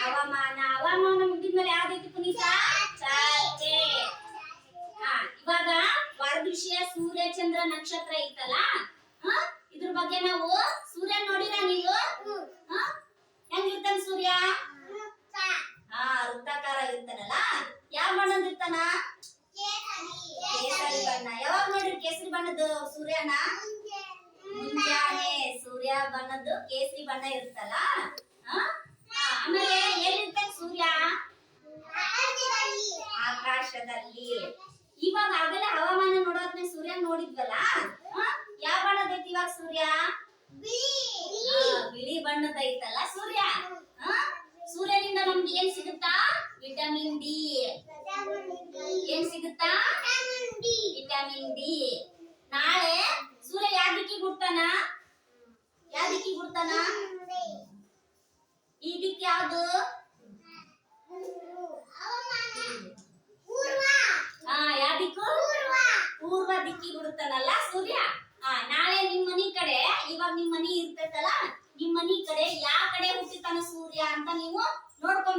ಹವಾಮಾನ ಹವಾಮಾನ ಮುಗಿದ್ಮೇಲೆ ಯಾವ್ದಿತ್ತು ಪುನೀತ? ಚರ್ಚೆ ಹಾ ಇವಾಗ ವರದೃಶ್ಯ ಸೂರ್ಯ ಚಂದ್ರ ನಕ್ಷತ್ರ ಇತ್ತಲ್ಲ? ಇದ್ರ ಬಗ್ಗೆ ನಾವು ಸೂರ್ಯ ನೋಡಿರ ನೀವು? ಹೆಂಗಿರ್ತಾನ ಸೂರ್ಯ? ಹಾ ವೃತ್ತಾಕಾರ ಇರ್ತಾನಲ್ಲ? ಯಾವ ಬಣ್ಣದ ಇರ್ತಾನ? ಕೇಸರಿ ಬಣ್ಣ. ಯಾವಾಗ ನೋಡ್ರಿ ಕೇಸರಿ ಬಣ್ಣದ ಸೂರ್ಯನ? ಮುಂಜಾನೆ. ಸೂರ್ಯ ಬಣ್ಣದ್ದು ಕೇಸರಿ ಬಣ್ಣ ಇರುತ್ತಲ್ಲ? ಆಮೇಲೆ ಎಲ್ಲಿರ್ತಾನೆ ಸೂರ್ಯ? ಆಕಾಶದಲ್ಲಿ. ಇವಾಗ ಆಗಲೇ ಹವಾಮಾನ ನೋಡೋದ್ನ ಸೂರ್ಯ ನೋಡಿದ್ವಲ್ಲ? ಯಾವ ಬಣ್ಣದೈತಿ ಇವಾಗ ಸೂರ್ಯ? ಬಿಳಿ. ಬಣ್ಣದ ಐತಲ್ಲ ಸೂರ್ಯ? ಹಾ? ಸೂರ್ಯನಿಂದ ನಮ್ಗೆ ಏನ್ ಸಿಗುತ್ತಾ? Vitamin D. ಏನ್ ಸಿಗುತ್ತಾ? Vitamin D. ನಾಳೆ ಸೂರ್ಯ ಯಾವ ದಿಕ್ಕಿಗೆ ಹುಡ್ತಾನ ಯಾವ ದಿಕ್ಕಿಗೆ ಹುಡ್ತಾನ ಯಾವ್ದು? ಯಾವ ದಿಕ್ಕು ಪೂರ್ವ ದಿಕ್ಕಿ ಬಿಡುತ್ತಾನಲ್ಲ, ಸೂರ್ಯ? ಹಾ ನಾಳೆ ನಿಮ್ ಮನಿ ಕಡೆ, ಇವಾಗ ನಿಮ್ ಮನಿ ಇರ್ತೈತಲ್ಲ, ನಿಮ್ ಮನಿ ಕಡೆ ಯಾವ ಕಡೆ ಹುಟ್ಟಿತಾನ ಸೂರ್ಯ ಅಂತ ನೀವು ನೋಡ್ಕೊಂಡ್